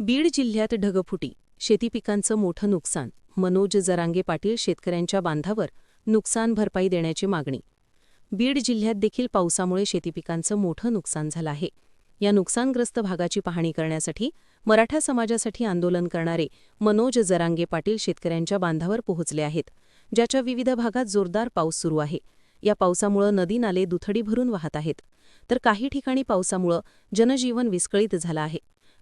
बीड जिल्ह्यात ढगफुटी. शेती पिकांचं मोठं नुकसान. मनोज जरांगे पाटील शेतकऱ्यांच्या बांधावर नुकसान भरपाई देण्याची मागणी. बीड जिल्ह्यात देखील पावसामुळे शेतीपिकांचं मोठं नुकसान झालं आहे. या नुकसानग्रस्त भागाची पाहणी करण्यासाठी मराठा समाजासाठी आंदोलन करणारे मनोज जरांगे पाटील शेतकऱ्यांच्या बांधावर पोहोचले आहेत ज्याच्या विविध भागात जोरदार पाऊस सुरू आहे. या पावसामुळं नदी नाले दुथडी भरून वाहत आहेत. तर काही ठिकाणी पावसामुळं जनजीवन विस्कळीत झालं आहे.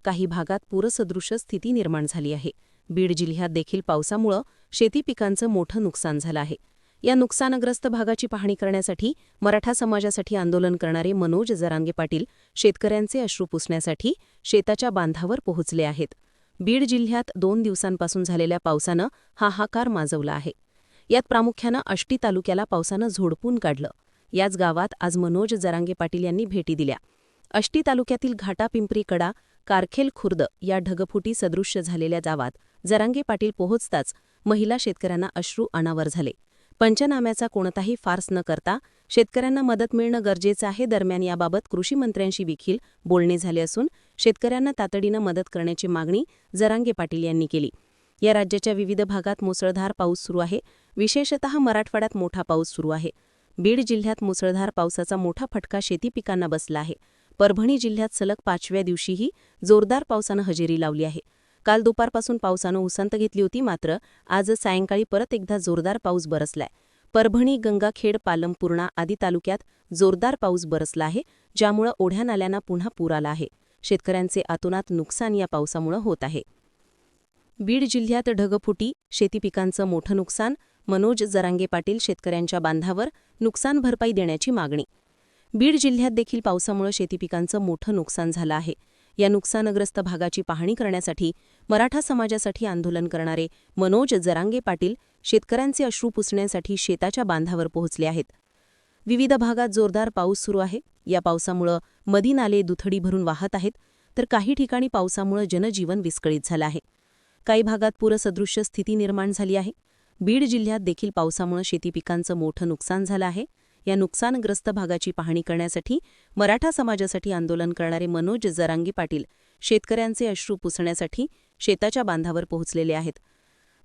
काही भागात पूरसदृश स्थिती निर्माण झाली आहे. बीड जिल्ह्यात देखील पावसामुळं शेती पिकांचं मोठं नुकसान झालं आहे. या नुकसानग्रस्त भागाची पाहणी करण्यासाठी मराठा समाजासाठी आंदोलन करणारे मनोज जरांगे पाटील शेतकऱ्यांचे अश्रू पुसण्यासाठी शेताच्या बांधावर पोहोचले आहेत. बीड जिल्ह्यात दोन दिवसांपासून झालेल्या पावसानं हाहाकार माजवला आहे. यात प्रामुख्यानं आष्टी तालुक्याला पावसानं झोडपून काढलं. याच गावात आज मनोज जरांगे पाटील यांनी भेटी दिल्या. अष्टी तालुक्यातील घाटा पिंपरी कडा कारखेल खुर्द या ढगफुटी सदृश्य झालेल्या गावात जरांगे पाटील पोहोचताच महिला शेतकऱ्यांना अश्रू अनावर झाले. पंचनाम्याचा कोणताही फार्स न करता शेतकऱ्यांना मदत मिळणं गरजेचं आहे दरम्यान याबाबत कृषीमंत्र्यांशी देखील बोलणे झाले असून शेतकऱ्यांना तातडीनं मदत करण्याची मागणी जरांगे पाटील यांनी केली. या राज्याच्या विविध भागात मुसळधार पाऊस सुरू आहे. विशेषतः मराठवाड्यात मोठा पाऊस सुरू आहे. बीड जिल्ह्यात मुसळधार पावसाचा मोठा फटका शेती पिकांना बसला आहे. परभणी जिल्ह्यात सलग पाचव्या दिवशीही जोरदार पावसानं हजेरी लावली आहे. काल दुपारपासून पावसानं उसंत घेतली होती मात्र आज सायंकाळी परत एकदा जोरदार पाऊस बरसलाय. परभणी गंगाखेड पालम पूर्णा आदी तालुक्यात जोरदार पाऊस बरसला आहे ज्यामुळं ओढ्या नाल्यांना पुन्हा पूर आला आहे. शेतकऱ्यांचे आतोनात नुकसान या पावसामुळं होत आहे. बीड जिल्ह्यात ढगफुटी शेती पिकांचं मोठं नुकसान मनोज जरांगे पाटील शेतकऱ्यांच्या बांधावर नुकसान भरपाई देण्याची मागणी बीड जिल्ह्यात देखील पावसामुळे शेती पिकांचं मोठं नुकसान झालं आहे. या नुकसानग्रस्त भागाची पाहणी करण्यासाठी मराठा समाजासाठी आंदोलन करणारे मनोज जरांगे पाटील शेतकऱ्यांचे अश्रू पुसण्यासाठी शेताच्या बांधावर पोहोचले आहेत. विविध भागात जोरदार पाऊस सुरू आहे. या पावसामुळं मदी नाले दुथडी भरून वाहत आहेत तर काही ठिकाणी पावसामुळं जनजीवन विस्कळीत झालं आहे. काही भागात पूरसदृश्य स्थिती निर्माण झाली आहे. बीड जिल्ह्यात देखील पावसामुळे शेती पिकांचं मोठं नुकसान झालं आहे. या नुकसानग्रस्त भागाची पाहणी करण्यासाठी मराठा समाजासाठी आंदोलन करणारे मनोज जरांगी पाटील शेतकऱ्यांचे अश्रू पुसण्यासाठी शेताच्या बांधावर पोहोचलेले आहेत.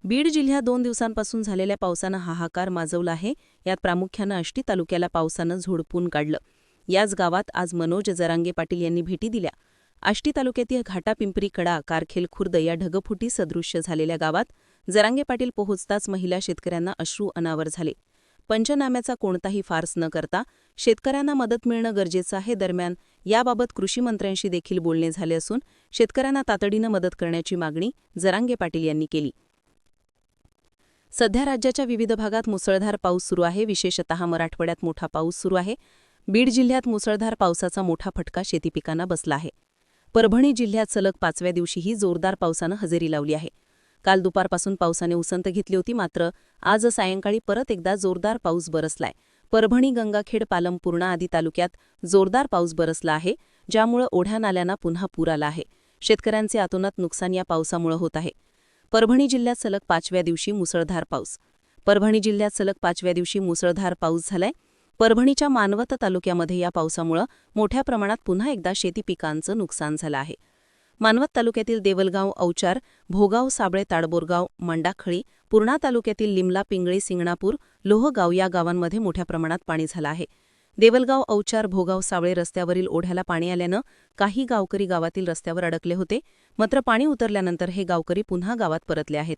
बीड जिल्ह्यात दोन दिवसांपासून झालेल्या पावसानं हाहाकार माजवला आहे. यात प्रामुख्यानं आष्टी तालुक्याला पावसानं झोडपून काढलं. याच गावात आज मनोज जरांगे पाटील यांनी भेटी दिल्या. आष्टी तालुक्यातील घाटापिंपरी कडा कारखेल खुर्द या ढगफुटी सदृश्य झालेल्या गावात जरांगे पाटील पोहोचताच महिला शेतकऱ्यांना अश्रू अनावर झाले. पंचनाम्याचा कोणताही फार्स न करता शेतकऱ्यांना मदत मिळणं गरजेचं आहे दरम्यान याबाबत कृषीमंत्र्यांशी देखील बोलणे झाले असून शेतकऱ्यांना तातडीनं मदत करण्याची मागणी जरांगे पाटील यांनी केली. सध्या राज्याच्या विविध भागात मुसळधार पाऊस सुरू आहे. विशेषतः मराठवाड्यात मोठा पाऊस सुरू आहे. बीड जिल्ह्यात मुसळधार पावसाचा मोठा फटका शेती पिकांना बसला आहे. परभणी जिल्ह्यात सलग पाचव्या दिवशीही जोरदार पावसानं हजेरी लावली आहे. काल दुपारपासून पावसाने उसंत घेतली होती मात्र आज सायंकाळी परत एकदा जोरदार पाऊस बरसलाय. परभणी गंगाखेड पालम पूर्णा आदी तालुक्यात जोरदार पाऊस बरसला आहे ज्यामुळे ओढ्या नाल्यांना पुन्हा पूर आला आहे. शेतकऱ्यांचे आतोनात नुकसान या पावसामुळे होत आहे. परभणी जिल्ह्यात सलग पाचव्या दिवशी मुसळधार पाऊस. परभणी जिल्ह्यात सलग पाचव्या दिवशी मुसळधार पाऊस झालाय. परभणीच्या मानवत तालुक्यामध्ये या पावसामुळं मोठ्या प्रमाणात पुन्हा एकदा शेती पिकांचं नुकसान झालं आहे. मानवत तालुक्यातील देवलगाव औचार भोगाव साबळे ताडबोरगाव मंडाखळी पूर्णा तालुक्यातील लिमला पिंगळी सिंगणापूर लोहगाव या गावांमध्ये मोठ्या प्रमाणात पाणी झालं आहे. देवलगाव औचार भोगाव सावळे रस्त्यावरील ओढ्याला पाणी आल्यानं काही गावकरी गावातील रस्त्यावर अडकले होते. मात्र पाणी उतरल्यानंतर हे गावकरी पुन्हा गावात परतले आहेत.